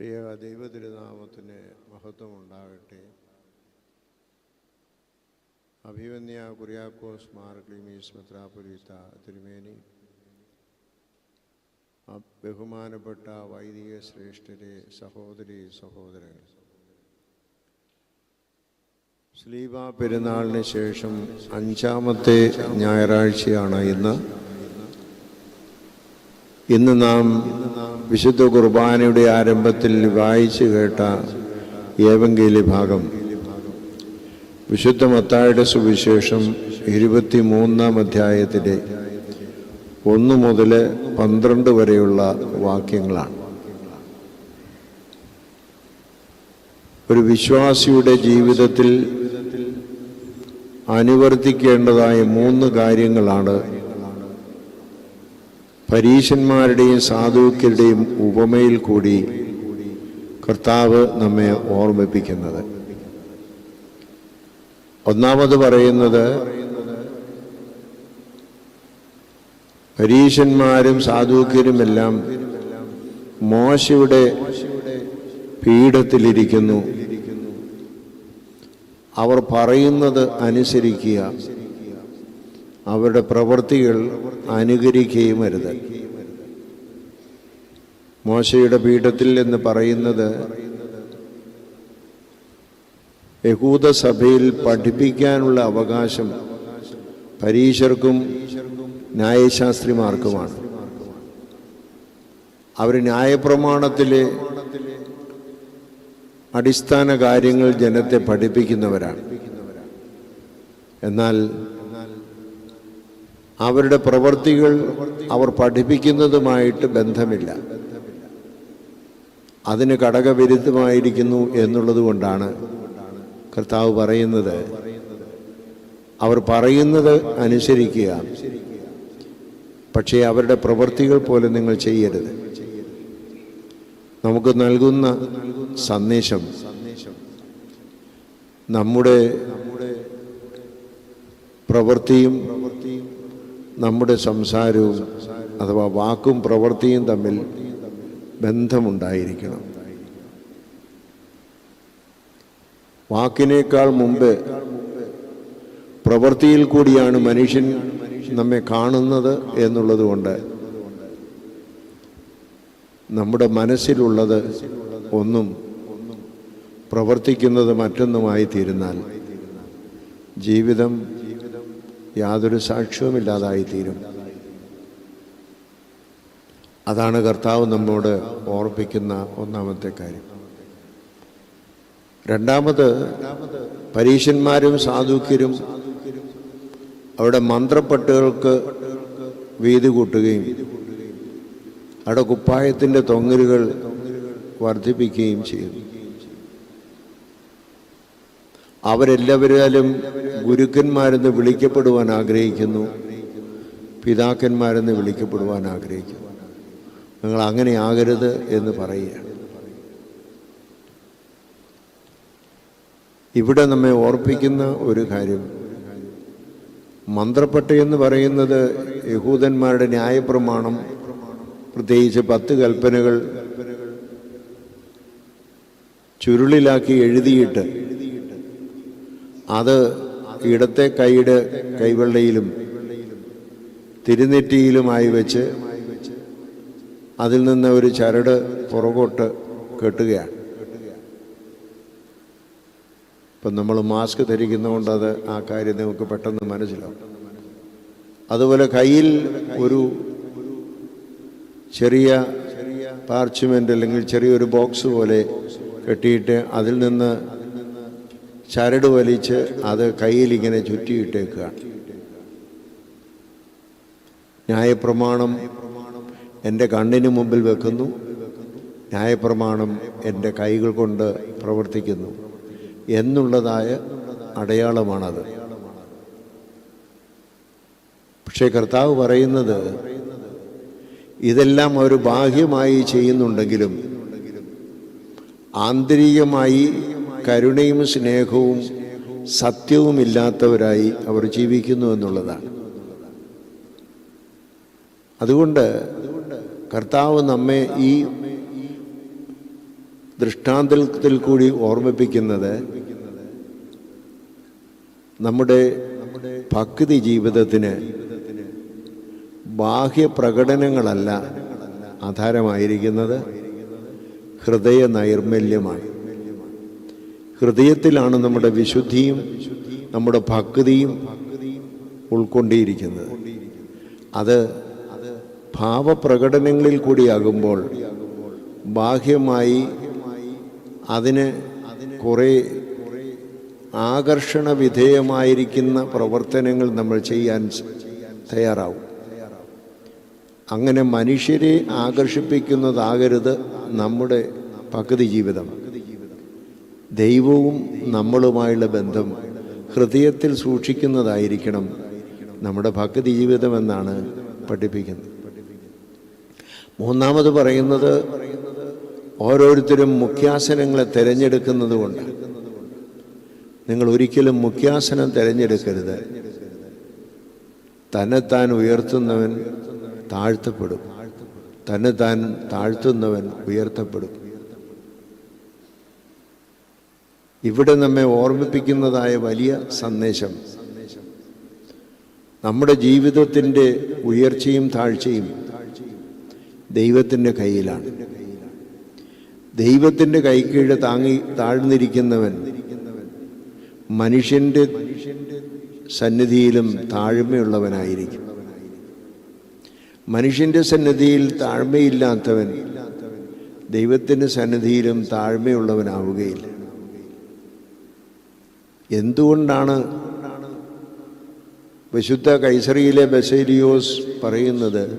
പ്രിയ ദൈവതിരുനാമത്തിന് മഹത്വമുണ്ടാകട്ടെ. അഭിവന്യ കുര്യാക്കോസ് മാർ മെത്രാപൊലീത്ത തിരുമേനി. ബഹുമാനപ്പെട്ട വൈദിക ശ്രേഷ്ഠരെ സഹോദരി സഹോദരങ്ങൾ സ്ലീബ പെരുന്നാളിന് ശേഷം അഞ്ചാമത്തെ ഞായറാഴ്ചയാണ് ഇന്ന്. ഇന്ന് നാം വിശുദ്ധ കുർബാനയുടെ ആരംഭത്തിൽ വായിച്ചു കേട്ട ഏവങ്കേലി ഭാഗം. വിശുദ്ധ മത്തായുടെ സുവിശേഷം ഇരുപത്തി മൂന്നാം അധ്യായത്തിലെ ഒന്ന് മുതൽ പന്ത്രണ്ട് വരെയുള്ള വാക്യങ്ങളാണ്. ഒരു വിശ്വാസിയുടെ ജീവിതത്തിൽ അനുവർത്തിക്കേണ്ടതായ മൂന്ന് കാര്യങ്ങളാണ് പരീശന്മാരുടെയും സാധുക്യരുടെയും ഉപമയിൽ കൂടി കർത്താവ് നമ്മെ ഓർമ്മിപ്പിക്കുന്നത്. ഒന്നാമത് പറയുന്നത് പരീശന്മാരും സാധുക്കരുമെല്ലാം മോശയുടെ പീഠത്തിലിരിക്കുന്നു. അവർ പറയുന്നത് അനുസരിക്കുക. അവരുടെ പ്രവൃത്തികൾ അനുകരിക്കുകയും മോശയുടെ പീഠത്തിൽ എന്ന് പറയുന്നത് യഹൂദ സഭയിൽ പഠിപ്പിക്കാനുള്ള അവകാശം പരീശർക്കും ന്യായശാസ്ത്രിമാർക്കുമാണ്. അവർ ന്യായപ്രമാണത്തിലെ അടിസ്ഥാന കാര്യങ്ങൾ ജനത്തെ പഠിപ്പിക്കുന്നവരാണ്. എന്നാൽ അവരുടെ പ്രവൃത്തികൾ അവർ പഠിപ്പിക്കുന്നതുമായിട്ട് ബന്ധമില്ല. അതിന് ഘടകവിരുദ്ധമായിരിക്കുന്നു എന്നുള്ളത് കൊണ്ടാണ് കർത്താവ് പറയുന്നത്. അവർ പറയുന്നത് അനുസരിക്കുക. പക്ഷേ അവരുടെ പ്രവൃത്തികൾ പോലെ നിങ്ങൾ ചെയ്യരുത്. നമുക്ക് നൽകുന്ന സന്ദേശം നമ്മുടെ പ്രവൃത്തിയും നമ്മുടെ സംസാരവും അഥവാ വാക്കും പ്രവൃത്തിയും തമ്മിൽ ബന്ധമുണ്ടായിരിക്കണം. വാക്കിനേക്കാൾ മുമ്പ് പ്രവൃത്തിയിൽ കൂടിയാണ് മനുഷ്യൻ നമ്മെ കാണുന്നത് എന്നുള്ളതുകൊണ്ട് നമ്മുടെ മനസ്സിലുള്ളത് ഒന്നും പ്രവർത്തിക്കുന്നത് മറ്റൊന്നുമായി തീരുന്നാൽ ജീവിതം യാതൊരു സാക്ഷ്യവുമില്ലാതായിത്തീരും അതാണ് കർത്താവ് നമ്മോട് ഓർപ്പിക്കുന്ന ഒന്നാമത്തെ കാര്യം. രണ്ടാമത് പരീശന്മാരും സാധുക്യരും അവിടെ മന്ത്രപ്പട്ടുകൾക്ക് വീതി കൂട്ടുകയും അവിടെ കുപ്പായത്തിന്റെ തൊങ്ങലുകൾ വർദ്ധിപ്പിക്കുകയും ചെയ്യുന്നു. അവരെല്ലാവരും ഗുരുക്കന്മാരെന്ന് വിളിക്കപ്പെടുവാൻ ആഗ്രഹിക്കുന്നു. പിതാക്കന്മാരെന്ന് വിളിക്കപ്പെടുവാൻ ആഗ്രഹിക്കുന്നു. നിങ്ങൾ അങ്ങനെ ആകരുത് എന്ന് പറയുകയാണ്. ഇവിടെ നമ്മെ ഓർപ്പിക്കുന്ന ഒരു കാര്യം. മന്ത്രപ്പട്ട എന്ന് പറയുന്നത് യഹൂദന്മാരുടെ ന്യായപ്രമാണം പ്രത്യേകിച്ച് പത്ത് കൽപ്പനകൾ ചുരുളിലാക്കി എഴുതിയിട്ട് അത് ഇടത്തെ കൈയുടെ കൈവെള്ളയിലും തിരുനെറ്റിയിലുമായി വെച്ച് അതിൽ നിന്ന് ഒരു ചരട് പുറകോട്ട് കെട്ടുകയാണ്. ഇപ്പം നമ്മൾ മാസ്ക് ധരിക്കുന്നതുകൊണ്ട് അത് ആ കാര്യം നമുക്ക് പെട്ടെന്ന് മനസ്സിലാവും. അതുപോലെ കയ്യിൽ ഒരു ചെറിയ പാർച്ച്മെന്റ് അല്ലെങ്കിൽ ചെറിയൊരു ബോക്സ് പോലെ കെട്ടിയിട്ട് അതിൽ നിന്ന് ചരട് വലിച്ച് അത് കയ്യിൽ ഇങ്ങനെ ചുറ്റിയിട്ടേക്കുകയാണ്. ന്യായപ്രമാണം എന്റെ കണ്ണിന് മുമ്പിൽ വെക്കുന്നു. ന്യായപ്രമാണം എന്റെ കൈകൾ കൊണ്ട് പ്രവർത്തിക്കുന്നു. എന്നുള്ളതായ അടയാളമാണത്. പക്ഷേ കർത്താവ് പറയുന്നത് ഇതെല്ലാം അവർ ബാഹ്യമായി ചെയ്യുന്നുണ്ടെങ്കിലും ആന്തരികമായി കരുണയും സ്നേഹവും സത്യവുമില്ലാത്തവരായി അവർ ജീവിക്കുന്നു എന്നുള്ളതാണ്. അതുകൊണ്ട് കർത്താവ് നമ്മെ ഈ ദൃഷ്ടാന്തത്തിൽ കൂടി ഓർമ്മിപ്പിക്കുന്നത് നമ്മുടെ ഭക്തി ജീവിതത്തിന് ബാഹ്യ പ്രകടനങ്ങളല്ല ആധാരമായിരിക്കുന്നത്. ഹൃദയ നൈർമല്യമാണ്. ഹൃദയത്തിലാണ് നമ്മുടെ വിശുദ്ധിയും നമ്മുടെ ഭക്തിയും ഉൾക്കൊണ്ടിരിക്കുന്നത്. അത് ഭാവപ്രകടനങ്ങളിൽ കൂടിയാകുമ്പോൾ ബാഹ്യമായി അതിന് കുറേ ആകർഷണ വിധേയമായിരിക്കുന്ന പ്രവർത്തനങ്ങൾ നമ്മൾ ചെയ്യാൻ തയ്യാറാവും. അങ്ങനെ മനുഷ്യരെ ആകർഷിപ്പിക്കുന്നതാകരുത് നമ്മുടെ പകുതി ജീവിതം. ദൈവവും നമ്മളുമായുള്ള ബന്ധം ഹൃദയത്തിൽ സൂക്ഷിക്കുന്നതായിരിക്കണം നമ്മുടെ ഭക്തി ജീവിതം എന്നാണ് പഠിപ്പിക്കുന്നത്. മൂന്നാമത് പറയുന്നത് ഓരോരുത്തരും മുഖ്യാസനങ്ങളെ തിരഞ്ഞെടുക്കുന്നത് കൊണ്ട്. നിങ്ങൾ ഒരിക്കലും മുഖ്യാസനം തിരഞ്ഞെടുക്കരുത്. തന്നെത്താൻ ഉയർത്തുന്നവൻ താഴ്ത്തപ്പെടും. തന്നെത്താൻ താഴ്ത്തുന്നവൻ ഉയർത്തപ്പെടും. ഇവിടെ നമ്മെ ഓർമ്മിപ്പിക്കുന്നതായ വലിയ സന്ദേശം. നമ്മുടെ ജീവിതത്തിന്റെ ഉയർച്ചയും താഴ്ചയും ദൈവത്തിന്റെ കയ്യിലാണ്. ദൈവത്തിന്റെ കൈക്കീഴ് താങ്ങി താഴ്ന്നിരിക്കുന്നവൻ മനുഷ്യന്റെ സന്നിധിയിലും താഴ്മയുള്ളവനായിരിക്കും. മനുഷ്യന്റെ സന്നിധിയിൽ താഴ്മയില്ലാത്തവൻ ദൈവത്തിന്റെ സന്നിധിയിലും താഴ്മയുള്ളവനാവുകയില്ല. എന്തുകൊണ്ടാണ് വിശുദ്ധ കൈസറിയിലെ ബസേലിയോസ് പറയുന്നത്?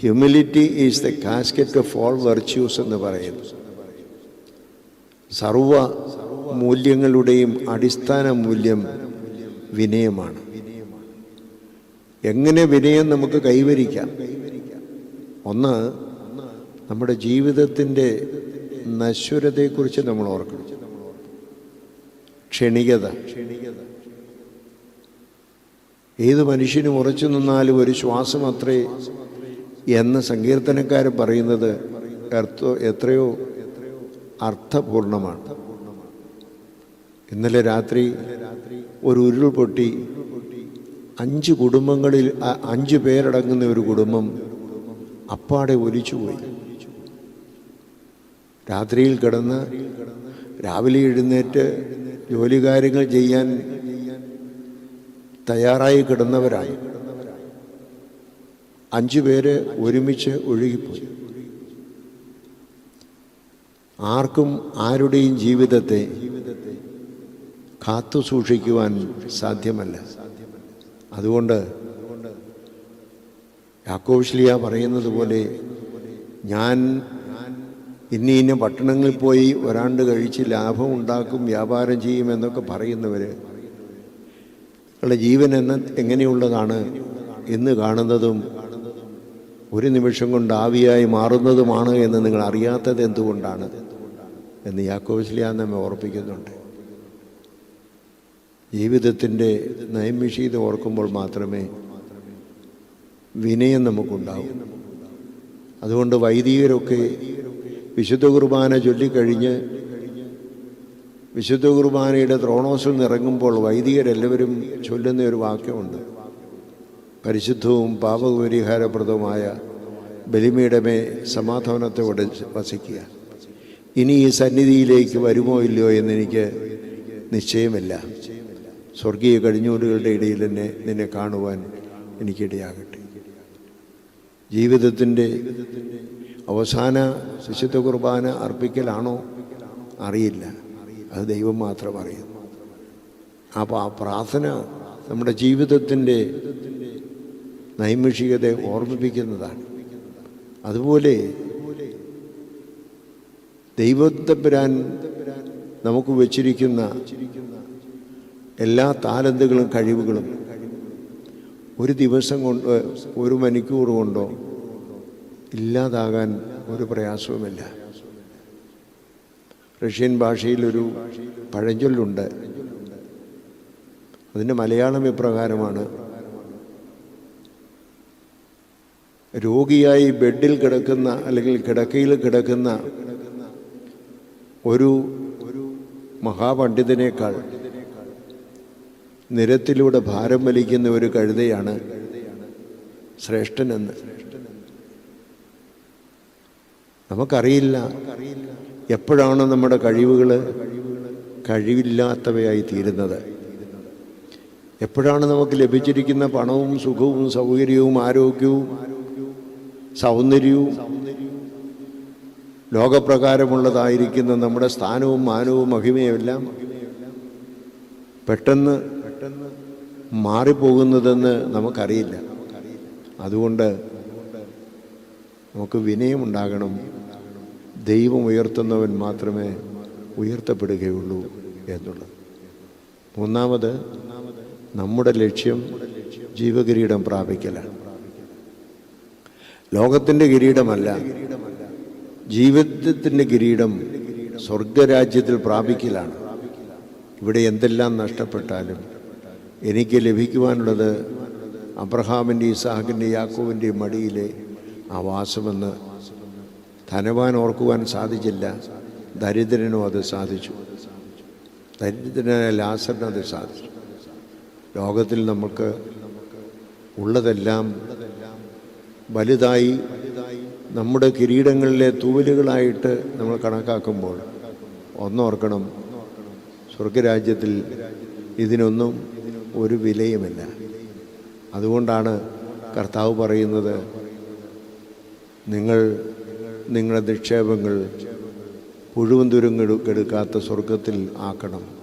Humility is the casket of all virtues എന്ന് പറയുന്നു. സർവ മൂല്യങ്ങളുടെയും അടിസ്ഥാന മൂല്യം വിനയമാണ്. എങ്ങനെ വിനയം നമുക്ക് കൈവരിക്കാം? ഒന്ന് നമ്മുടെ ജീവിതത്തിന്റെ നശ്വരതയെക്കുറിച്ച് നമ്മൾ ഓർക്കണം. ക്ഷണികത. ക്ഷണികത ഏത് മനുഷ്യനും ഉറച്ചു നിന്നാലും ഒരു ശ്വാസം അത്രേ എന്ന് സങ്കീർത്തനക്കാരൻ പറയുന്നത് എത്രയോ അർത്ഥപൂർണമാണ്. ഇന്നലെ രാത്രി ഒരു ഉരുൾപൊട്ടി അഞ്ച് കുടുംബങ്ങളിൽ അഞ്ച് പേരടങ്ങുന്ന ഒരു കുടുംബം അപ്പാടെ ഒലിച്ചുപോയി. രാത്രിയിൽ കിടന്ന് രാവിലെ എഴുന്നേറ്റ് ജോലി കാര്യങ്ങൾ ചെയ്യാൻ തയ്യാറായി കിടന്നവരായി. അഞ്ചു പേര് ഒരുമിച്ച് ഒഴുകിപ്പോയി. ആർക്കും ആരുടെയും ജീവിതത്തെ കാത്തു സൂക്ഷിക്കുവാൻ സാധ്യമല്ല. അതുകൊണ്ട് യാക്കോശ്ലിയ പറയുന്നത് പോലെ ഞാൻ ഇന്ന ഇന്ന പട്ടണങ്ങളിൽ പോയി ഒരാണ്ട് കഴിച്ച് ലാഭം ഉണ്ടാക്കും വ്യാപാരം ചെയ്യും എന്നൊക്കെ പറയുന്നവർ നിങ്ങളുടെ ജീവൻ എന്ന എങ്ങനെയുള്ളതാണ് എന്ന് കാണുന്നതും ഒരു നിമിഷം കൊണ്ട് ആവിയായി മാറുന്നതുമാണ് എന്ന് നിങ്ങൾ അറിയാത്തത് എന്തുകൊണ്ടാണ് എന്ന് യാക്കോസ്ലിയ നമ്മെ ഓർപ്പിക്കുന്നുണ്ട്. ജീവിതത്തിന്റെ നൈമിഷീത ഓർക്കുമ്പോൾ മാത്രമേ വിനയം നമുക്കുണ്ടാവും. അതുകൊണ്ട് വൈദികരൊക്കെ വിശുദ്ധ കുർബാന ചൊല്ലിക്കഴിഞ്ഞ് വിശുദ്ധ കുർബാനയുടെ ത്രോണോസിൽ നിറങ്ങുമ്പോൾ വൈദികരെല്ലാവരും ചൊല്ലുന്ന ഒരു വാക്യമുണ്ട്. പരിശുദ്ധവും പാപപരിഹാരപ്രദവുമായ ബലിമയുടെ മേ സമാധാനത്തോടെ വസിക്കുക. ഇനി ഈ സന്നിധിയിലേക്ക് വരുമോ ഇല്ലയോ എന്നെനിക്ക് നിശ്ചയമില്ല. സ്വർഗീയ കഴിഞ്ഞൂലുകളുടെ ഇടയിൽ തന്നെ നിന്നെ കാണുവാൻ എനിക്കിടയാകട്ടെ. ജീവിതത്തിന്റെ അവസാന വിശുദ്ധ കുർബാന അർപ്പിക്കലാണോ? അറിയില്ല. അത് ദൈവം മാത്രം അറിയുന്നു അപ്പോൾ ആ പ്രാർത്ഥന നമ്മുടെ ജീവിതത്തിന്റെ നൈമിഷികതയെ ഓർമ്മിപ്പിക്കുന്നതാണ്. അതുപോലെ ദൈവത്തമ്പുരാൻ നമുക്ക് വച്ചിരിക്കുന്ന എല്ലാ താലന്തുകളും കഴിവുകളും ഒരു ദിവസം കൊണ്ട് ഒരു മണിക്കൂർ കൊണ്ടോ ഇല്ലാതാകാൻ ഒരു പ്രയാസവുമില്ല. റഷ്യൻ ഭാഷയിലൊരു പഴഞ്ചൊല്ലുണ്ട്. അതിന്റെ മലയാളം ഇപ്രകാരമാണ്. രോഗിയായി ബെഡിൽ കിടക്കുന്ന അല്ലെങ്കിൽ കിടക്കയിൽ കിടക്കുന്ന ഒരു മഹാപണ്ഡിതനേക്കാൾ നിരത്തിലൂടെ ഭാരം വലിക്കുന്ന ഒരു കഴുതയാണ് ശ്രേഷ്ഠനെന്ന് നമുക്കറിയില്ല. എപ്പോഴാണ് നമ്മുടെ കഴിവുകൾ കഴിവില്ലാത്തവയായി തീരുന്നത്. എപ്പോഴാണ് നമുക്ക് ലഭിച്ചിരിക്കുന്ന പണവും സുഖവും സൗകര്യവും ആരോഗ്യവും സൗന്ദര്യവും ലോകപ്രകാരമുള്ളതായിരിക്കുന്ന നമ്മുടെ സ്ഥാനവും മാനവും മഹിമയുമെല്ലാം പെട്ടെന്ന് പെട്ടെന്ന് മാറിപ്പോകുന്നതെന്ന് നമുക്കറിയില്ല. അതുകൊണ്ട് നമുക്ക് വിനയമുണ്ടാകണം. ദൈവം ഉയർത്തുന്നവൻ മാത്രമേ ഉയർത്തപ്പെടുകയുള്ളൂ എന്നുള്ളത്. മൂന്നാമത് നമ്മുടെ ലക്ഷ്യം ജീവകിരീടം പ്രാപിക്കലാണ്. ലോകത്തിന്റെ കിരീടമല്ല ജീവിതത്തിന്റെ കിരീടം സ്വർഗരാജ്യത്തിൽ പ്രാപിക്കലാണ്. ഇവിടെ എന്തെല്ലാം നഷ്ടപ്പെട്ടാലും എനിക്ക് ലഭിക്കുവാനുള്ളത് അബ്രഹാമിന്റെ ഇസാഹിന്റെ യാക്കോവിന്റെ മടിയിലെ ആവാസമെന്ന് ധനവാൻ ഓർക്കുവാൻ സാധിച്ചില്ല. ദരിദ്രനും അത് സാധിച്ചു. ദരിദ്രനായ ലാസറിനും അത് സാധിച്ചു. ലോകത്തിൽ നമുക്ക് ഉള്ളതെല്ലാം വലുതായി നമ്മുടെ കിരീടങ്ങളിലെ തൂവലുകളായിട്ട് നമ്മൾ കണക്കാക്കുമ്പോൾ ഒന്നോർക്കണം സ്വർഗരാജ്യത്തിൽ ഇതിനൊന്നും ഒരു വിലയുമില്ല. അതുകൊണ്ടാണ് കർത്താവ് പറയുന്നത് നിങ്ങൾ നിങ്ങളുടെ നിക്ഷേപങ്ങൾ പുഴുവൻ തുരുങ്ങെടുക്കാത്ത സ്വർഗത്തിൽ ആക്കണം.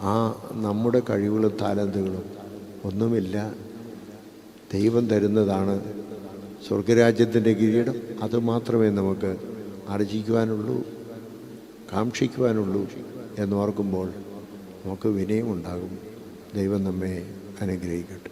ആ നമ്മുടെ കഴിവുകളും താലന്തുകളും ഒന്നുമില്ല. ദൈവം തരുന്നതാണ് സ്വർഗരാജ്യത്തിന്റെ കിരീടം. അത് മാത്രമേ നമുക്ക് ആർജിക്കുവാനുള്ളൂ കാക്ഷിക്കുവാനുള്ളൂ എന്നോർക്കുമ്പോൾ നമുക്ക് വിനയമുണ്ടാകും. ദൈവം നമ്മെ അനുഗ്രഹിക്കട്ടെ.